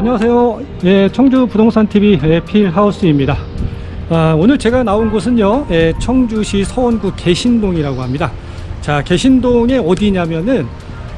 안녕하세요. 예, 청주 부동산 TV 예, 필하우스입니다. 아, 오늘 제가 나온 곳은요, 예, 청주시 서원구 개신동이라고 합니다. 자, 개신동에 어디냐면은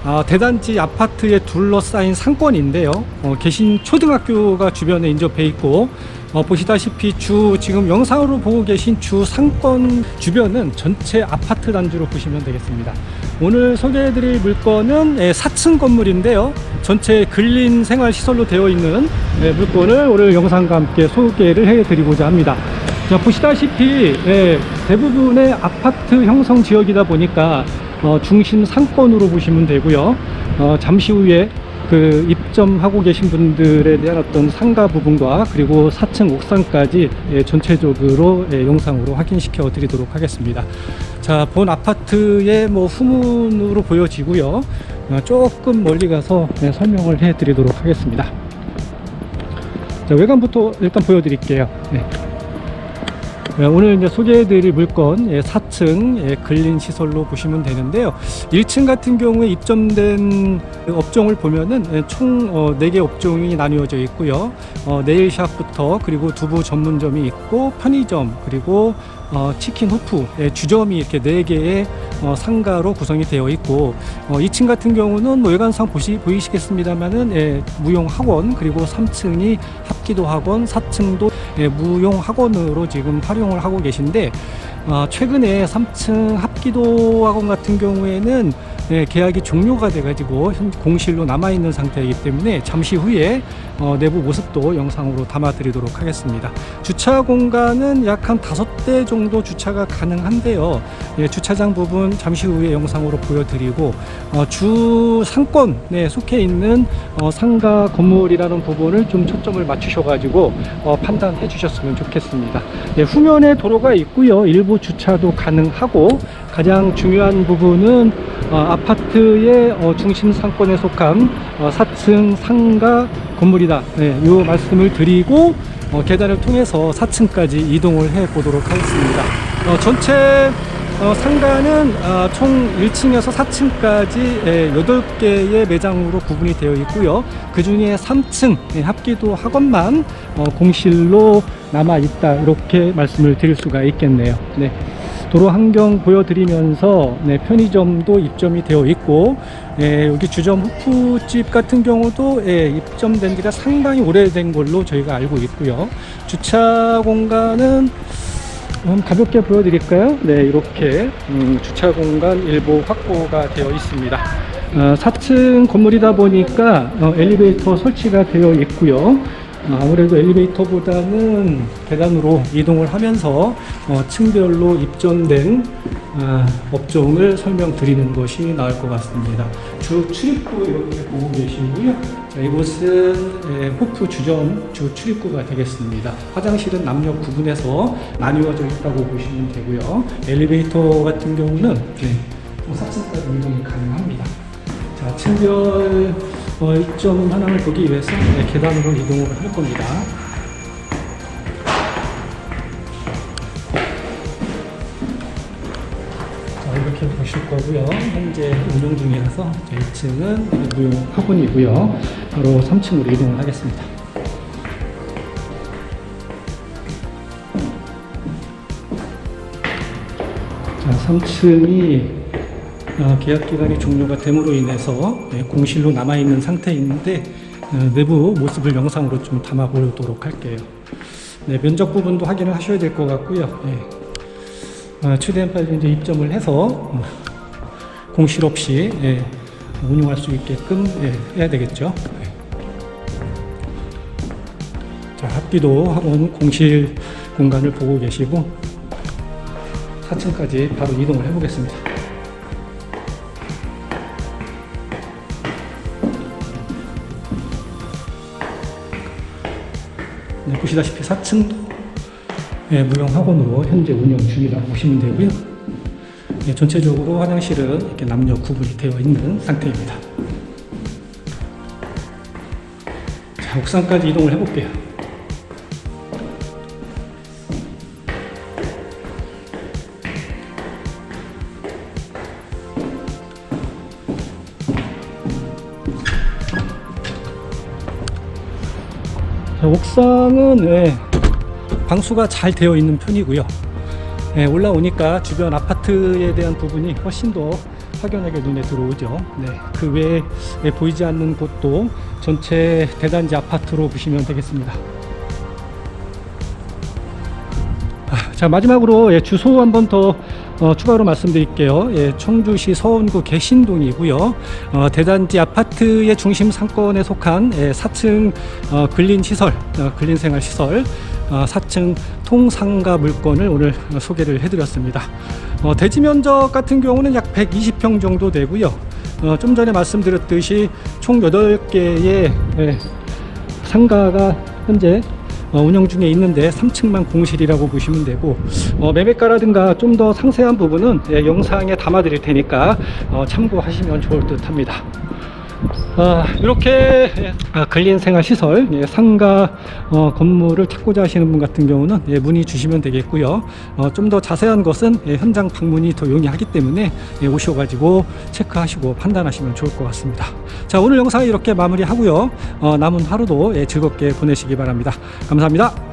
아, 대단지 아파트에 둘러싸인 상권인데요. 어, 개신 초등학교가 주변에 인접해 있고 어, 보시다시피 주 지금 영상으로 보고 계신 주 상권 주변은 전체 아파트 단지로 보시면 되겠습니다. 오늘 소개해드릴 물건은 예, 4층 건물인데요. 전체 근린 생활 시설로 되어 있는 예, 물건을 오늘 영상과 함께 소개를 해드리고자 합니다. 자, 보시다시피 예, 대부분의 아파트 형성 지역이다 보니까 어, 중심 상권으로 보시면 되고요. 어, 잠시 후에 그 입점하고 계신 분들에 대한 어떤 상가 부분과 그리고 4층 옥상까지 예, 전체적으로 예, 영상으로 확인시켜 드리도록 하겠습니다. 자, 본 아파트의 뭐 후문으로 보여지고요. 어, 조금 멀리 가서 예, 설명을 해 드리도록 하겠습니다. 자, 외관부터 일단 보여드릴게요. 네. 네, 오늘 이제 소개해드릴 물건 예, 4층 예, 근린 시설로 보시면 되는데요. 1층 같은 경우에 입점된 업종을 보면은 예, 총 어, 4개 업종이 나뉘어져 있고요. 어, 네일샵부터 그리고 두부 전문점이 있고 편의점 그리고 어, 치킨 호프 예, 주점이 이렇게 4개의 어, 상가로 구성이 되어 있고 어, 2층 같은 경우는 뭐 외관상 보시, 보이시겠습니다만은 예, 무용 학원 그리고 3층이 합기도 학원 4층도 예, 무용 학원으로 지금 활용을 하고 계신데 어, 최근에 3층 합기도 학원 같은 경우에는 예, 계약이 종료가 돼가지고 현 공실로 남아 있는 상태이기 때문에 잠시 후에 어, 내부 모습도 영상으로 담아드리도록 하겠습니다. 주차 공간은 약 한 다섯 대 정도 주차가 가능한데요. 예, 주차장 부분 잠시 후에 영상으로 보여드리고 어, 주 상권에 속해 있는 어, 상가 건물이라는 부분을 좀 초점을 맞추셔가지고 어, 판단해 주셨으면 좋겠습니다. 예, 후면에 도로가 있고요. 일부 주차도 가능하고 가장 중요한 부분은 어, 아파트의 어, 중심 상권에 속한 어, 4층 상가 건물이다. 네, 이 말씀을 드리고 어, 계단을 통해서 4층까지 이동을 해 보도록 하겠습니다. 어, 전체 어, 상가는 어, 총 1층에서 4층까지 예, 8개의 매장으로 구분이 되어 있고요. 그 중에 3층 예, 합기도 학원만 어, 공실로 남아 있다. 이렇게 말씀을 드릴 수가 있겠네요. 네. 도로 환경 보여드리면서 네, 편의점도 입점이 되어 있고 예, 여기 주점 호프집 같은 경우도 예, 입점된 지가 상당히 오래된 걸로 저희가 알고 있고요. 주차 공간은 음, 가볍게 보여드릴까요? 네, 이렇게 음, 주차 공간 일부 확보가 되어 있습니다. 어, 4층 건물이다 보니까 어, 엘리베이터 설치가 되어 있고요. 어, 아무래도 엘리베이터보다는 계단으로 이동을 하면서 어, 층별로 입점된 아, 업종을 설명드리는 것이 나을 것 같습니다. 주 출입구 이렇게 보고 계시고요. 자, 이곳은 예, 호프 주점 주 출입구가 되겠습니다. 화장실은 남녀 구분해서 나뉘어져 있다고 보시면 되고요. 엘리베이터 같은 경우는 네, 4층까지 이동이 가능합니다. 자, 층별 어, 입점 현황을 보기 위해서 네, 계단으로 이동을 할 겁니다. 보실 거고요. 현재 운영 중이라서 1층은 무용 학원이고요. 바로 3층으로 이동을 하겠습니다. 자, 3층이 어, 계약 기간이 종료가 됨으로 인해서 네, 공실로 남아 있는 상태인데 어, 내부 모습을 영상으로 좀 담아 보도록 할게요. 네, 면적 부분도 확인을 하셔야 될 것 같고요. 예. 어, 최대한 빨리 이제 입점을 해서 어, 공실 없이 예, 운영할 수 있게끔 예, 해야 되겠죠. 예. 자, 합기도 학원 공실 공간을 보고 계시고 4층까지 바로 이동을 해보겠습니다. 보시다시피 4층도 예, 무용학원으로 현재 운영 중이라고 보시면 되고요. 예, 전체적으로 화장실은 이렇게 남녀 구분이 되어 있는 상태입니다. 자, 옥상까지 이동을 해볼게요. 옥상은 예, 방수가 잘 되어 있는 편이고요. 예, 올라오니까 주변 아파트에 대한 부분이 훨씬 더 확연하게 눈에 들어오죠. 네, 그 외에 예, 보이지 않는 곳도 전체 대단지 아파트로 보시면 되겠습니다. 아, 자 마지막으로 예, 주소 한번 더 어, 추가로 말씀드릴게요. 예, 청주시 서원구 개신동이고요. 어, 대단지 아파트의 중심 상권에 속한 예, 4층 어, 근린 시설, 어, 근린 생활 시설, 어, 4층 통상가 물건을 오늘 어, 소개를 해드렸습니다. 어, 대지 면적 같은 경우는 약 120평 정도 되고요. 어, 좀 전에 말씀드렸듯이 총 8개의 예, 상가가 현재 어, 운영 중에 있는데 3층만 공실이라고 보시면 되고 어, 매매가라든가 좀 더 상세한 부분은 예, 영상에 담아 드릴 테니까 어, 참고하시면 좋을 듯 합니다. 아, 이렇게 예, 아, 근린 생활 시설 예, 상가 어, 건물을 찾고자 하시는 분 같은 경우는 예, 문의 주시면 되겠고요. 어, 좀 더 자세한 것은 예, 현장 방문이 더 용이하기 때문에 예, 오셔가지고 체크하시고 판단하시면 좋을 것 같습니다. 자 오늘 영상 이렇게 마무리하고요. 어, 남은 하루도 예, 즐겁게 보내시기 바랍니다. 감사합니다.